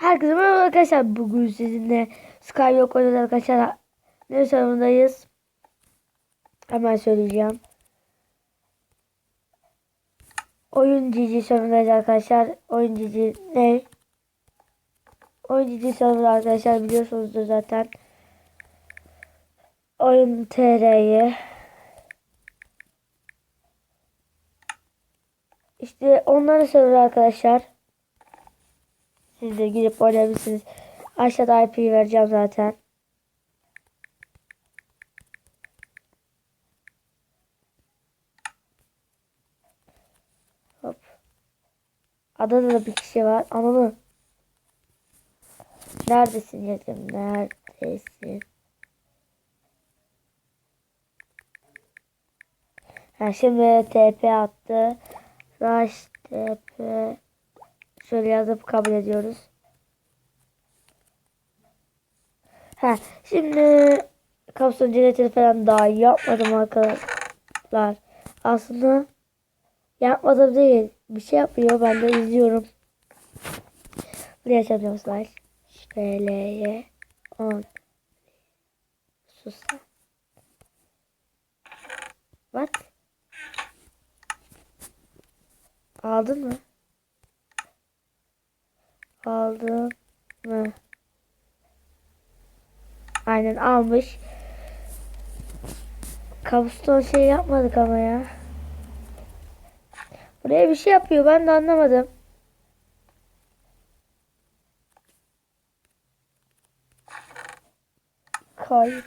Herkese merhaba arkadaşlar. Bugün sizinle Skyblock oynuyoruz arkadaşlar. Ne sorundayız? Hemen söyleyeceğim. Oyun cici sorundayız arkadaşlar. Oyun cici ne? Oyun cici sorunu arkadaşlar biliyorsunuzdur zaten. Oyun TR'yi. İşte onları soruyor arkadaşlar. Siz de girip oynayabilirsiniz. Aşağıda IP vereceğim zaten. Hop. Adada da bir kişi var. Ananı. Neredesin yedim? Neredesin? Ha, şimdi TP attı. Rush TP. Şöyle yazıp kabul ediyoruz. Ha, şimdi kapsül jeneratörü falan daha yapmadım arkadaşlar. Aslında yapmadım değil. Bir şey yapıyor. Ben de izliyorum. Buraya çarpıyorum slash. Şöyleye 10 Sus. What? Aldın mı? Aldım mı? Aynen almış. Kabuston şey yapmadık ama ya. Buraya bir şey yapıyor. Ben de anlamadım. Kayıp.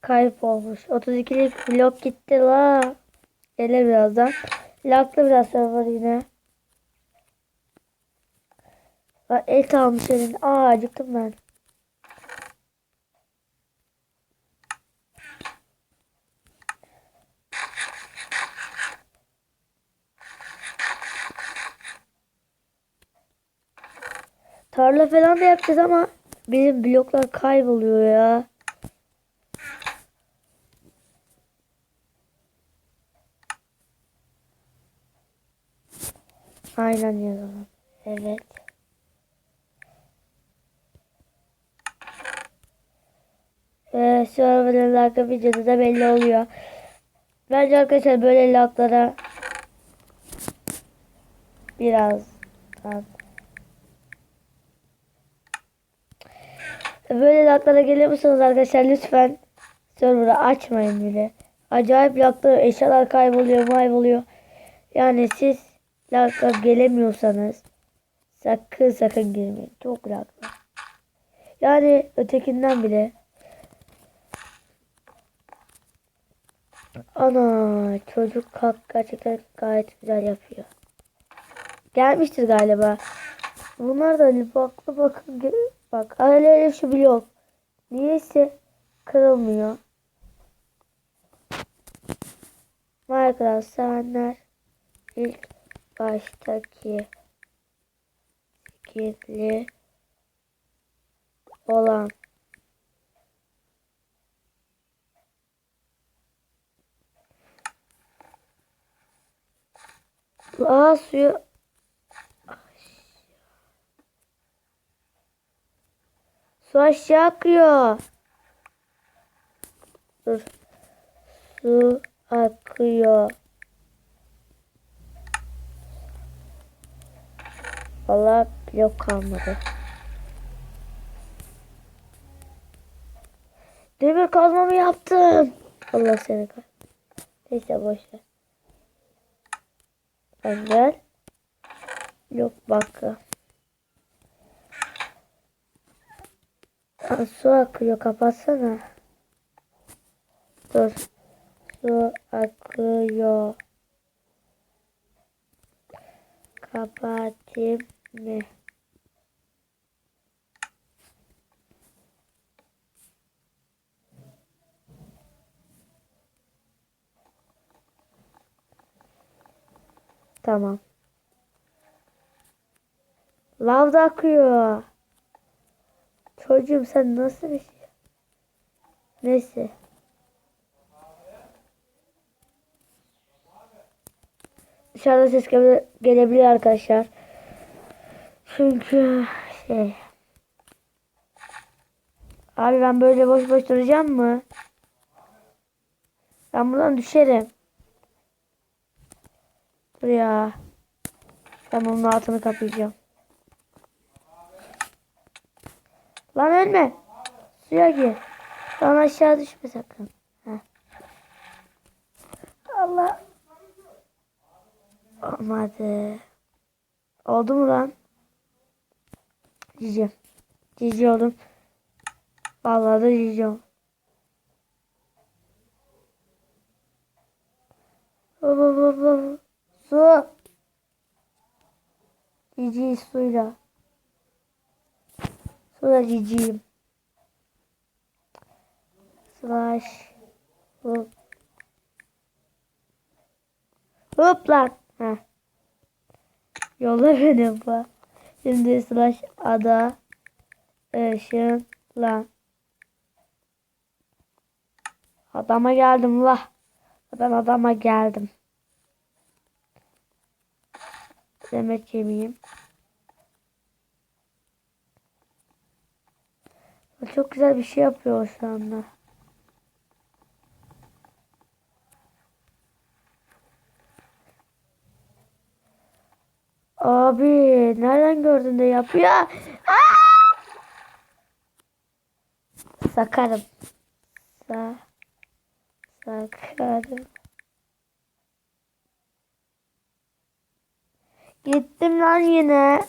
Kayıp olmuş. 32'lik blok gitti la. Gelir birazdan. Laklı biraz server yine. Bak et almış elinde. Aa acıktım ben. Tarla falan da yapacağız ama bizim bloklar kayboluyor ya. Aynen yazalım. Evet. Ee, server'ın lagı videoda da belli oluyor. Bence arkadaşlar böyle laglara birazdan böyle laglara geliyor musunuz arkadaşlar lütfen server'ı açmayın bile. Acayip laglar eşyalar kayboluyor kayboluyor. Yani siz lag'a gelemiyorsanız sakın sakın girmeyin. Çok lag var. Yani ötekinden bile Ana çocuk kalk gerçekten gayet güzel yapıyor. Gelmiştir galiba. Bunlar da hani baklı bakın bak hala şu blok. Niyeyse kırılmıyor. Minecraft sevenler ilk baştaki skinli olan Aa suyu Su aşağı akıyor. Dur. Su akıyor. Valla blok kalmadı. Demir kazmamı yaptım. Allah seni kah. Neyse boş ver. Sen gel. Yok bak. Aa, su akıyor kapatsana. Dur. Su akıyor. Kapatayım mı? Tamam. Lav da akıyor. Çocuğum sen nasıl bir şey? Neyse. dışarıda ses gele- gelebilir arkadaşlar. Çünkü şey Abi ben böyle boş boş duracağım mı? Ben buradan düşerim. Dur ya. Ben bunun altını kapayacağım. Lan ölme. Suya gir. Lan aşağı düşme sakın. Heh. Allah. Olmadı. Oldu mu lan? Cici. Cici oldum. Vallahi da cici hop. Su. Cici suyla. Suyla ciciyim. Slash. Hop. Hop lan. Heh. Yolla beni bu. Şimdi slash ada ışın lan. Adama geldim la. Ben adama geldim. Demet yemeyeyim. O çok güzel bir şey yapıyor şu anda. Abi nereden gördün de yapıyor? Sakarım. Sa sakarım. Gittim lan yine.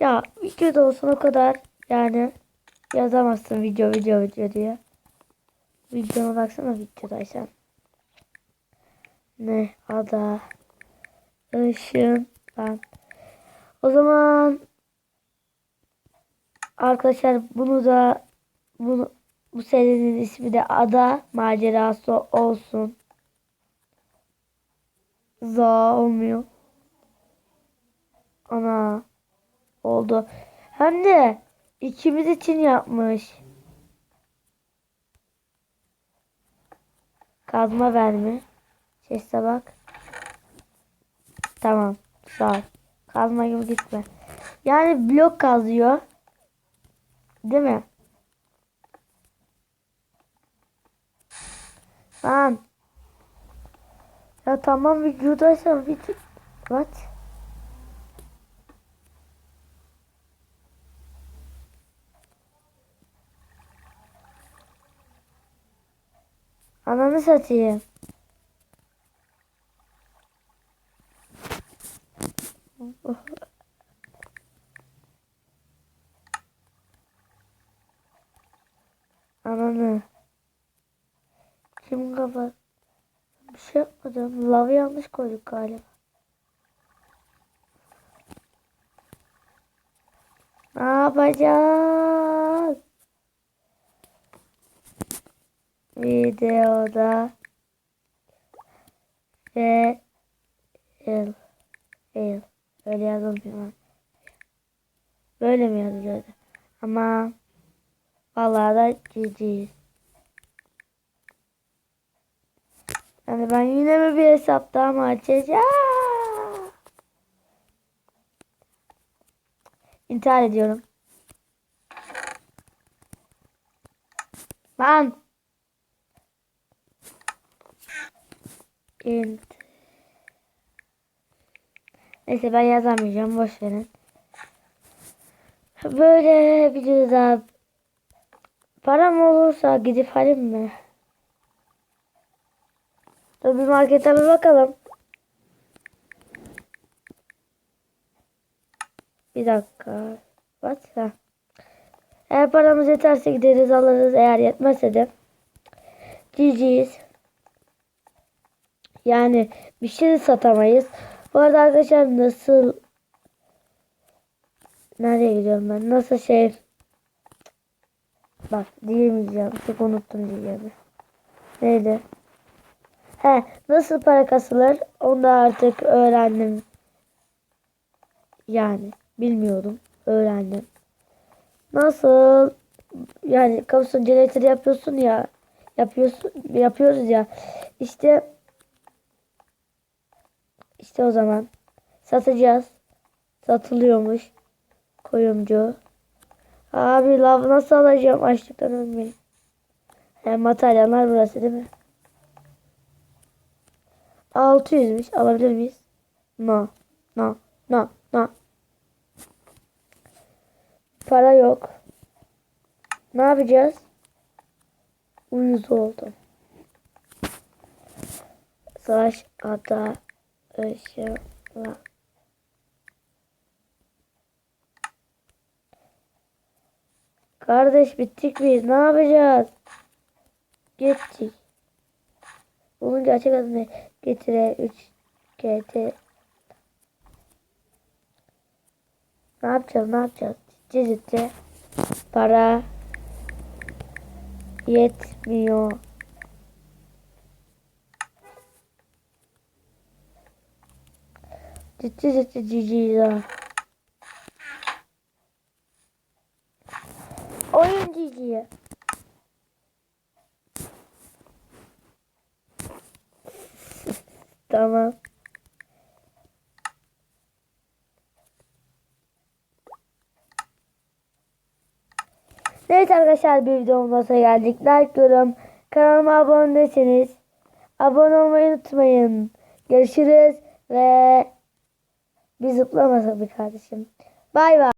Ya videoda olsun o kadar yani yazamazsın video video video diye. Videoma baksana videodaysan. Ne ada ışın lan. O zaman arkadaşlar bunu da bunu bu serinin ismi de ada macerası olsun. Za olmuyor. Ana oldu. Hem de ikimiz için yapmış. Kazma verme. Sesle bak. Tamam. Sağ ol. Kazma gibi gitme. Yani blok kazıyor. Değil mi? Lan. Ya tamam videodaysan video... What? Ananı satayım. Ananı. Kim kapat? Bir şey yapmadım. Lavı yanlış koyduk galiba. Ne yapacağız? Videoda ve el el öyle yazılmıyor. Böyle mi yazılıyordu? Ama vallahi da cici. Yani ben yine mi bir hesap daha mı açacağım? İntihar ediyorum. Lan. İnt. Neyse ben yazamayacağım. Boş verin. Böyle videoda param olursa gidip alayım mı? Dur bir markete bir bakalım. Bir dakika. What? Ha. Eğer paramız yeterse gideriz alırız. Eğer yetmezse de GG'yiz. Yani bir şey satamayız. Bu arada arkadaşlar nasıl Nereye gidiyorum ben? Nasıl şey Bak diyemeyeceğim. Çok unuttum diyeceğimi. Neydi? He, nasıl para kasılır? Onu da artık öğrendim. Yani bilmiyorum. Öğrendim. Nasıl yani kapısın generator yapıyorsun ya yapıyorsun yapıyoruz ya işte İşte o zaman satacağız. Satılıyormuş. Koyumcu. Abi lav nasıl alacağım açlıktan ölmeyin. He, materyaller burası değil mi? 600'müş. Alabilir miyiz? No. No. No. No. Para yok. Ne yapacağız? Uyuz oldum. Savaş ata ışıkla. Kardeş bittik biz. Ne yapacağız? Gittik. Bunun gerçek adı ne? Getire 3 GT. Ne yapacağız? Ne yapacağız? Ciddi ciddi. Para yetmiyor. Ciddi ciddi ciciyiz ha. Oyun ciciyi. tamam. Evet arkadaşlar bir videomda sonuna geldik. Like yorum. Kanalıma abone değilseniz abone olmayı unutmayın. Görüşürüz ve bir zıplamasak bir kardeşim. Bay bay.